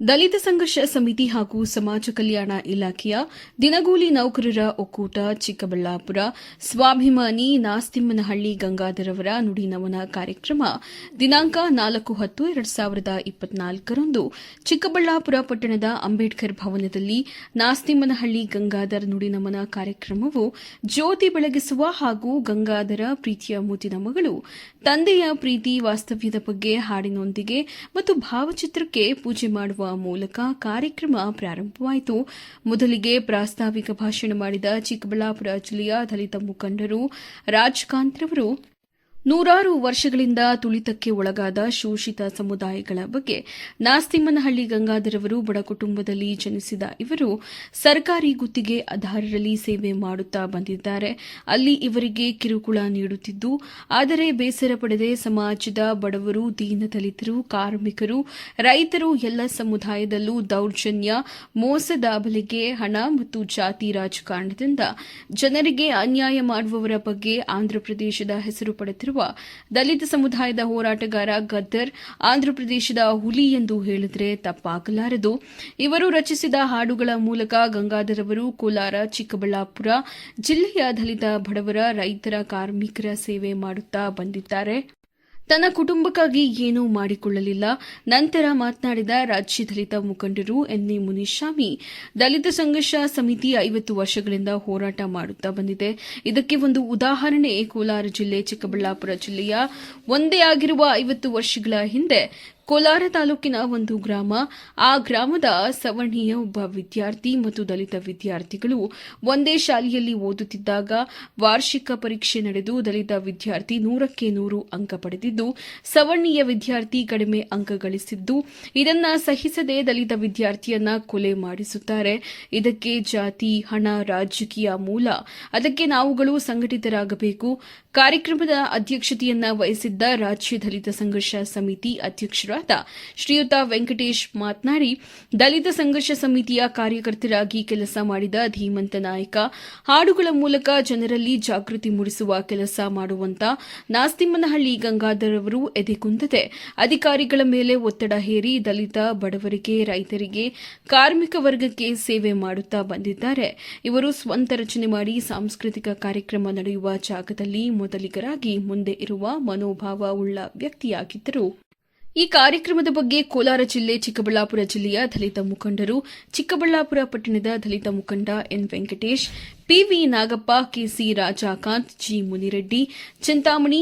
ದಲಿತ ಸಂಘರ್ಷ ಸಮಿತಿ ಹಾಗೂ ಸಮಾಜ ಕಲ್ಯಾಣ ಇಲಾಖೆಯ ದಿನಗೂಲಿ ನೌಕರರ ಒಕ್ಕೂಟ ಚಿಕ್ಕಬಳ್ಳಾಪುರ. ಸ್ವಾಭಿಮಾನಿ ನಾಸ್ತಿಮ್ಮನಹಳ್ಳಿ ಗಂಗಾಧರವರ ನುಡಿ ನಮನ ಕಾರ್ಯಕ್ರಮ ದಿನಾಂಕ ನಾಲ್ಕು ಹತ್ತು ಎರಡು ಸಾವಿರದ ಇಪ್ಪತ್ನಾಲ್ಕರಂದು ಚಿಕ್ಕಬಳ್ಳಾಪುರ ಪಟ್ಟಣದ ಅಂಬೇಡ್ಕರ್ ಭವನದಲ್ಲಿ ನಾಸ್ತಿಮ್ಮನಹಳ್ಳಿ ಗಂಗಾಧರ್ ನುಡಿ ನಮನ ಕಾರ್ಯಕ್ರಮವು ಜ್ಯೋತಿ ಬೆಳಗಿಸುವ ಹಾಗೂ ಗಂಗಾಧರ ಪ್ರೀತಿಯ ಮುತ್ತಿನ ಮಗಳು, ತಂದೆಯ ಪ್ರೀತಿ ವಾಸ್ತವ್ಯದ ಬಗ್ಗೆ ಹಾಡಿನೊಂದಿಗೆ ಮತ್ತು ಭಾವಚಿತ್ರಕ್ಕೆ ಪೂಜೆ ಮಾಡುವ ಮೂಲಕ ಕಾರ್ಯಕ್ರಮ ಪ್ರಾರಂಭವಾಯಿತು. ಮೊದಲಿಗೆ ಪ್ರಾಸ್ತಾವಿಕ ಭಾಷಣ ಮಾಡಿದ ಚಿಕ್ಕಬಳ್ಳಾಪುರ ಜಿಲ್ಲೆಯ ದಲಿತ ಮುಖಂಡರು ರಾಜಕಾಂತ್ರವರು ನೂರಾರು ವರ್ಷಗಳಿಂದ ತುಳಿತಕ್ಕೆ ಒಳಗಾದ ಶೋಷಿತ ಸಮುದಾಯಗಳ ಬಗ್ಗೆ ನಾಸ್ತಿಮ್ಮನಹಳ್ಳಿ ಗಂಗಾಧರವರು ಬಡ ಕುಟುಂಬದಲ್ಲಿ ಜನಿಸಿದ ಇವರು ಸರ್ಕಾರಿ ಗುತ್ತಿಗೆ ಆಧಾರದಲ್ಲಿ ಸೇವೆ ಮಾಡುತ್ತಾ ಬಂದಿದ್ದಾರೆ. ಅಲ್ಲಿ ಇವರಿಗೆ ಕಿರುಕುಳ ನೀಡುತ್ತಿದ್ದು, ಆದರೆ ಬೇಸರ ಪಡೆದೇ ಸಮಾಜದ ಬಡವರು ದೀನದಲಿತರು ಕಾರ್ಮಿಕರು, ರೈತರು ಎಲ್ಲ ಸಮುದಾಯದಲ್ಲೂ ದೌರ್ಜನ್ಯ, ಮೋಸದ ಬಲೆಗೆ ಹಣ ಮತ್ತು ಜಾತಿ ರಾಜಕಾರಣದಿಂದ ಜನರಿಗೆ ಅನ್ಯಾಯ ಮಾಡುವವರ ಬಗ್ಗೆ ಆಂಧ್ರಪ್ರದೇಶದ ಹೆಸರು ಪಡೆದಿರುವ ದಲಿತ ಸಮುದಾಯದ ಹೋರಾಟಗಾರ ಗದ್ದರ್ ಆಂಧ್ರಪ್ರದೇಶದ ಹುಲಿ ಎಂದು ಹೇಳಿದರೆ ತಪ್ಪಾಗಲಾರದು. ಇವರು ರಚಿಸಿದ ಹಾಡುಗಳ ಮೂಲಕ ಗಂಗಾಧರ್ ಅವರು ಕೋಲಾರ, ಚಿಕ್ಕಬಳ್ಳಾಪುರ ಜಿಲ್ಲೆಯ ದಲಿತ ಬಡವರ ರೈತರ ಕಾರ್ಮಿಕರ ಸೇವೆ ಮಾಡುತ್ತಾ ಬಂದಿದ್ದಾರೆ. ತನ್ನ ಕುಟುಂಬಕ್ಕಾಗಿ ಏನೂ ಮಾಡಿಕೊಳ್ಳಲಿಲ್ಲ. ನಂತರ ಮಾತನಾಡಿದ ರಾಜ್ಯ ದಲಿತ ಮುಖಂಡರು ಎನ್ಎ ಮುನಿಸ್ವಾಮಿ, ದಲಿತ ಸಂಘರ್ಷ ಸಮಿತಿ ಐವತ್ತು ವರ್ಷಗಳಿಂದ ಹೋರಾಟ ಮಾಡುತ್ತಾ ಬಂದಿದೆ. ಇದಕ್ಕೆ ಒಂದು ಉದಾಹರಣೆ, ಕೋಲಾರ ಜಿಲ್ಲೆ ಚಿಕ್ಕಬಳ್ಳಾಪುರ ಜಿಲ್ಲೆಯ ಒಂದೇ ಆಗಿರುವ ಐವತ್ತು ವರ್ಷಗಳ ಹಿಂದೆ ಕೋಲಾರ ತಾಲೂಕಿನ ಒಂದು ಗ್ರಾಮ. ಆ ಗ್ರಾಮದ ಸವರ್ಣೀಯ ಒಬ್ಬ ವಿದ್ಯಾರ್ಥಿ ಮತ್ತು ದಲಿತ ವಿದ್ಯಾರ್ಥಿಗಳು ಒಂದೇ ಶಾಲೆಯಲ್ಲಿ ಓದುತ್ತಿದ್ದಾಗ ವಾರ್ಷಿಕ ಪರೀಕ್ಷೆ ನಡೆದು ದಲಿತ ವಿದ್ಯಾರ್ಥಿ ನೂರಕ್ಕೆ ನೂರು ಅಂಕ ಪಡೆದಿದ್ದು ಸವರ್ಣೀಯ ವಿದ್ಯಾರ್ಥಿ ಕಡಿಮೆ ಅಂಕ ಗಳಿಸಿದ್ದು, ಇದನ್ನ ಸಹಿಸದೆ ದಲಿತ ವಿದ್ಯಾರ್ಥಿಯನ್ನ ಕೊಲೆ ಮಾಡಿಸುತ್ತಾರೆ. ಇದಕ್ಕೆ ಜಾತಿ, ಹಣ, ರಾಜಕೀಯ ಮೂಲ, ಅದಕ್ಕೆ ನಾವುಗಳು ಸಂಘಟಿತರಾಗಬೇಕು. ಕಾರ್ಯಕ್ರಮದ ಅಧ್ಯಕ್ಷತೆಯನ್ನ ವಹಿಸಿದ್ದ ರಾಜ್ಯ ದಲಿತ ಸಂಘರ್ಷ ಸಮಿತಿ ಅಧ್ಯಕ್ಷರಾದ ಶ್ರೀಯುತ ವೆಂಕಟೇಶ್ ಮಾತನಾಡಿ, ದಲಿತ ಸಂಘರ್ಷ ಸಮಿತಿಯ ಕಾರ್ಯಕರ್ತರಾಗಿ ಕೆಲಸ ಮಾಡಿದ ಧೀಮಂತ ನಾಯಕ, ಹಾಡುಗಳ ಮೂಲಕ ಜನರಲ್ಲಿ ಜಾಗೃತಿ ಮೂಡಿಸುವ ಕೆಲಸ ಮಾಡುವಂತ ನಾಸ್ತಿಮ್ಮನಹಳ್ಳಿ ಗಂಗಾಧರ್ ಅವರು ಎದೆಗುಂದದೆ, ಅಧಿಕಾರಿಗಳ ಮೇಲೆ ಒತ್ತಡ ಹೇರಿ ದಲಿತ ಬಡವರಿಗೆ, ರೈತರಿಗೆ, ಕಾರ್ಮಿಕ ವರ್ಗಕ್ಕೆ ಸೇವೆ ಮಾಡುತ್ತಾ ಬಂದಿದ್ದಾರೆ. ಇವರು ಸ್ವಂತ ರಚನೆ ಮಾಡಿ ಸಾಂಸ್ಕೃತಿಕ ಕಾರ್ಯಕ್ರಮ ನಡೆಯುವ ಜಾಗದಲ್ಲಿ ಮೊದಲಿಗರಾಗಿ ಮುಂದೆ ಇರುವ ಮನೋಭಾವ ಉಳ್ಳ ವ್ಯಕ್ತಿಯಾಗಿದ್ದರು. ಈ ಕಾರ್ಯಕ್ರಮದ ಬಗ್ಗೆ ಕೋಲಾರ ಜಿಲ್ಲೆ ಚಿಕ್ಕಬಳ್ಳಾಪುರ ಜಿಲ್ಲೆಯ ದಲಿತ ಮುಖಂಡರು, ಚಿಕ್ಕಬಳ್ಳಾಪುರ ಪಟ್ಟಣದ ದಲಿತ ಮುಖಂಡ N Venkatesh PV Nagappa KC Rajakanth G Munireddy Chintamani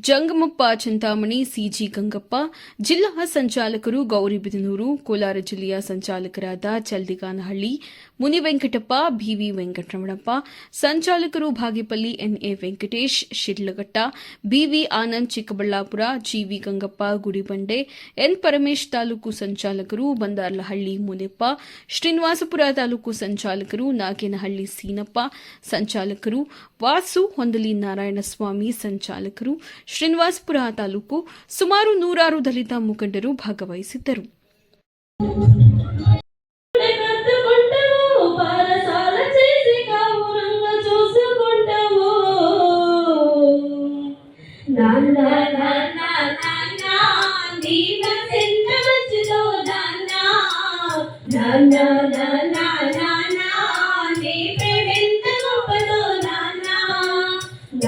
Jangamappa Chintamani CG Gangappa ಜಿಲ್ಲಾ ಸಂಚಾಲಕರು ಗೌರಿಬಿದನೂರು ಕೋಲಾರ ಜಿಲ್ಲೆಯ ಸಂಚಾಲಕರಾದ Chaldiganahalli Munivenkatappa B V Venkataramanappa, ಸಂಚಾಲಕರು Bagepalli N A Venkatesh, Sidlaghatta B V Anand Chikkaballapura G V Gangappa, Gudibande, N Paramesh taluk ಸಂಚಾಲಕರು, Bandarlahalli Munippa, Srinivaspur taluk ಸಂಚಾಲಕರು, ನಾಗೇನಹಳ್ಳಿ ಸೀನಪ್ಪ ಸಂಚಾಲಕರು ವಾಸು ಹೊಂದಲಿ ನಾರಾಯಣಸ್ವಾಮಿ ಸಂಚಾಲಕರು ಶ್ರೀನಿವಾಸಪುರ ತಾಲೂಕು ಸುಮಾರು ನೂರಾರು ದಲಿತ ಮುಖಂಡರು ಭಾಗವಹಿಸಿದ್ದರು.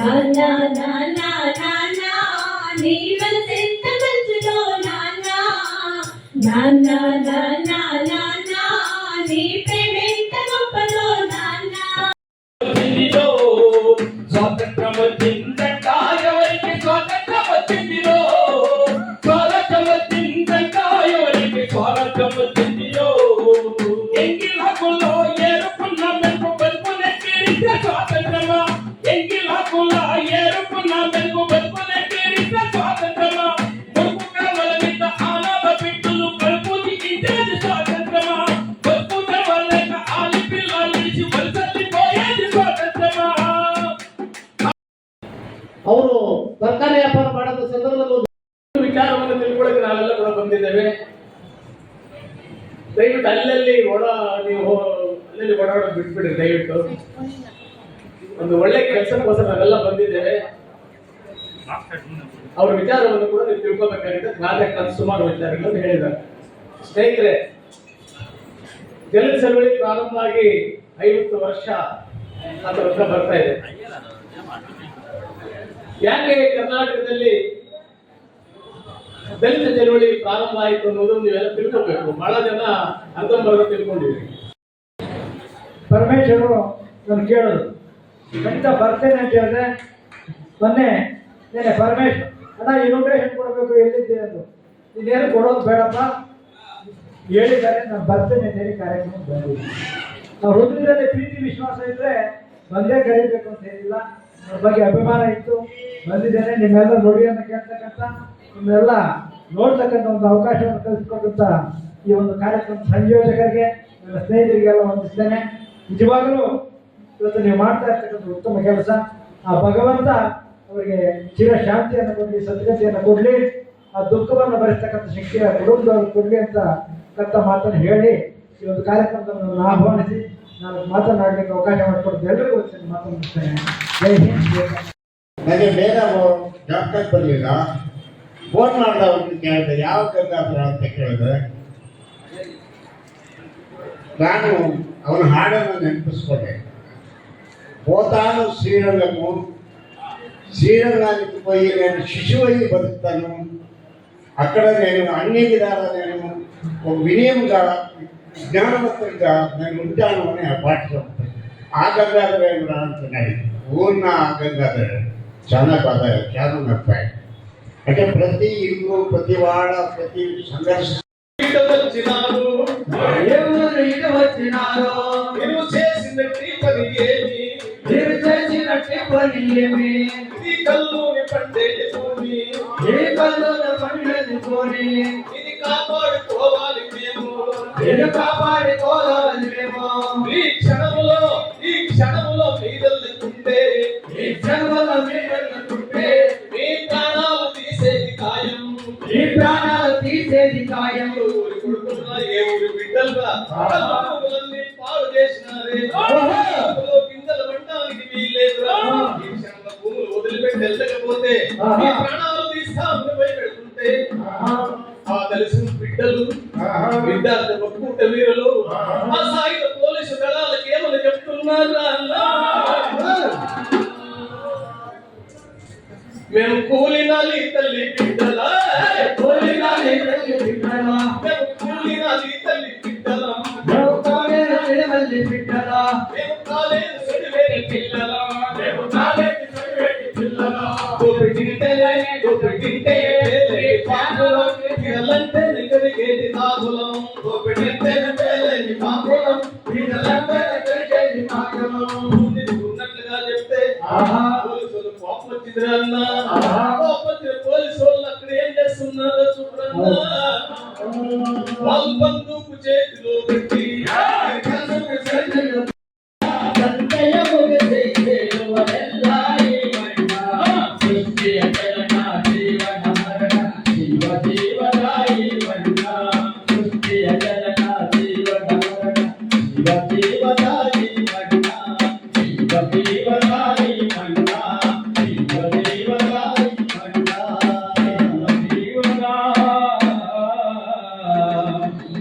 నాన్న నాన్న నాన్న నీ ನಾವೆಲ್ಲ ಬಂದಿದ್ದೇವೆ ಅವ್ರ ವಿಚಾರವನ್ನು ಕೂಡ ನೀವು ತಿಳ್ಕೊಬೇಕಾಗಿದೆ ಮಾಡುವ ಸುಮಾರು ವಿಚಾರಗಳನ್ನು ಹೇಳಿದ್ದಾರೆ. ಸ್ನೇಹಿತರೆ, ದಲಿತ ಚಳವಳಿ ಪ್ರಾರಂಭ ಆಗಿ ಐವತ್ತು ವರ್ಷ ಅದರ ಹತ್ರ ಬರ್ತಾ ಇದೆ. ಯಾಕೆ ಕರ್ನಾಟಕದಲ್ಲಿ ದಲಿತ ಚಳವಳಿ ಪ್ರಾರಂಭ ಆಯಿತು ಅನ್ನೋದನ್ನು ನೀವೆಲ್ಲ ತಿಳ್ಕೋಬೇಕು. ಬಹಳ ಜನ ಅರ್ಧಂಬರ್ಧ ತಿಳ್ಕೊಂಡಿದ್ದೀವಿ ಪರಮೇಶ್ವರು ನಾನು ಕೇಳೋದು. ಖಂಡಿತ ಬರ್ತೇನೆ ಅಂತ ಹೇಳಿದ್ರೆ, ಮೊನ್ನೆ ನೆನೆ ಪರಮೇಶ್ವರ್ ಅಣ್ಣ ಇನ್ವಿಟೇಷನ್ ಕೊಡಬೇಕು ಎಲ್ಲಿದ್ದೆ ಅದು. ಇನ್ನೇನು ಕೊಡೋದು ಬೇಡಪ್ಪ. ಹೇಳಿದ್ದಾರೆ, ನಾನು ಬರ್ತೇನೆ ಅಂತ ಹೇಳಿ ಕಾರ್ಯಕ್ರಮ ಬಂದಿದ್ದೀನಿ. ನಾವು ಹೃದಯದಲ್ಲಿ ಪ್ರೀತಿ, ವಿಶ್ವಾಸ ಇದ್ರೆ ಬಂದೇ ಕರೀಬೇಕು ಅಂತ ಹೇಳಿಲ್ಲ. ಅವ್ರ ಬಗ್ಗೆ ಅಭಿಮಾನ ಇತ್ತು. ಬಂದಿದ್ದೇನೆ. ನಿಮ್ಮೆಲ್ಲ ನುಡಿಯನ್ನು ಕೇಳ್ತಕ್ಕಂಥ ನಿಮ್ಮೆಲ್ಲ ನೋಡ್ತಕ್ಕಂಥ ಒಂದು ಅವಕಾಶವನ್ನು ಕಲ್ಪಿಸಿಕೊಟ್ಟಂತ ಈ ಒಂದು ಕಾರ್ಯಕ್ರಮ ಸಂಯೋಜಕರಿಗೆ, ನನ್ನ ಸ್ನೇಹಿತರಿಗೆಲ್ಲ ವಂದಿಸ್ತೇನೆ. ನಿಜವಾಗಲೂ ಇವತ್ತು ನೀವು ಮಾಡ್ತಾ ಇರ್ತಕ್ಕಂಥ ಉತ್ತಮ ಕೆಲಸ. ಆ ಭಗವಂತ ಅವರಿಗೆ ಚಿರಶಾಂತಿಯನ್ನು ಕೊಡಲಿ, ಸದ್ಗತಿಯನ್ನು ಕೊಡಲಿ, ಆ ದುಃಖವನ್ನು ಭರಿಸ್ತಕ್ಕಂಥ ಶಿಕ್ಷೆಯ ಕುಟುಂಬದವ್ರು ಕೊಡಲಿ ಅಂತ ಕತ್ತ ಮಾತನ್ನು ಹೇಳಿ ಈ ಒಂದು ಕಾರ್ಯಕ್ರಮವನ್ನು ಆಹ್ವಾನಿಸಿ, ನಾನು ಮಾತನಾಡಲಿಕ್ಕೆ ಅವಕಾಶ ಮಾಡಿಕೊಡ್ತೀನಿ ಎಲ್ಲರಿಗೂ ಮಾತನಾಡ್ತೇನೆ. ನನಗೆ ಬೇಗ ಡಾಕ್ಟರ್ ಬರಲಿಲ್ಲ. ಫೋನ್ ಮಾಡಿದ ಅವ್ರಿಗೆ ಕೇಳಿದೆ, ಯಾವ ಗಂಗಾಪುರ ಅಂತ ಕೇಳಿದ್ರೆ ನಾನು ಅವನ ಹಾಡನ್ನು ನೆನಪಿಸ್ಕೊಂಡೆ. పోతాను శ్రీరంగము. శ్రీరంగానికి పోయి నేను శిశువయ్యి బతుకుతాను. అక్కడ నేను అన్ని విధాలా నేను ఒక వినయంగా జ్ఞానవంతుడిగా నేను ఉంటాను అని ఆ పాట ఉంటుంది. ఆ గంగాధర అంటున్నాడు ఊర్న ఆ గంగాధర? చాలా బాధ చాలా నప్పాయి అంటే ప్రతి ఇల్లు ప్రతి వాడ ప్రతి సంఘర్షణ. వచ్చినారు ఎవరు వచ్చినారో ఇది కల్లుని పండేది భూమి ఏ పండుగ కొని ఇది కాపాడుకోవాలి మేము. నేను కాపాడుకోవాలి మేము. ఈ క్షణములో ఈ క్షణములో మీదల్లుకుంటే ఈ జన్మల మీరుంటే మేము కూలినాలి తల్లి బిడ్డలా. కూలినాలి తల్లి బిడ్డలా. మేము కూలినాలి తల్లి బిడ్డలా. మేము కాలేరు చెడవల్లి బిడ్డలా. మేము కాలేరు చెడవేరి పిల్లలా. మేము కాలేరు చెడవేరి పిల్లలా. గోపి తింటేలే గోపి తింటేలే పాటలో తిరలంటే నిగరిగేటి సాధులం గోపి తింటేలే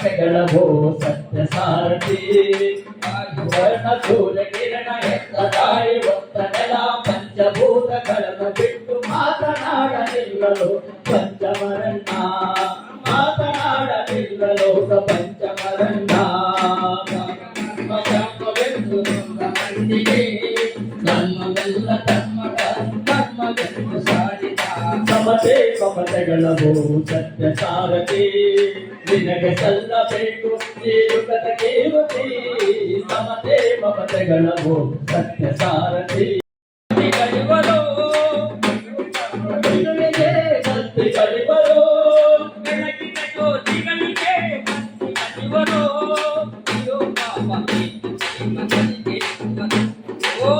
ಮಮತೆಗಳವು ಸತ್ಯ ಸಾರಥಿ ವರ್ಣ ಸೂರ್ಯ ಕಿರಣ ಎತ್ತ ತಾಯಿ ಒತ್ತ ನೆಲ ಪಂಚಭೂತಗಳನ್ನು ಬಿಟ್ಟು ಮಾತನಾಡಲಿಲ್ಲಲು ಪಂಚಮರಣ್ಣ ಜಗಳವೋ ಸತ್ಯ ಸಾರಥಿ ನಿನಗೆ ಸಲ್ಲಬೇಕು ನೀನು ಕಥಕೇವತಿ ಸಮತೆ ಮಮತೆಗಳವೋ ಸತ್ಯ ಸಾರಥಿ ಕಲಿಬರೋ ಸತ್ಯ ಕಲಿಬರೋ ಕಲಿಬರೋ ಓ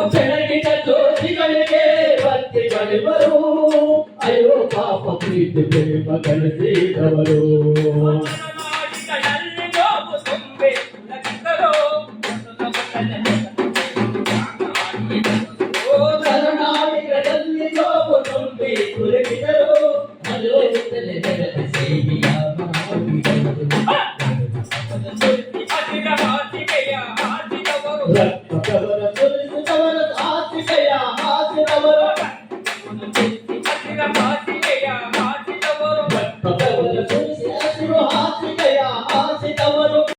ప్రేమ కలిసి కవరు.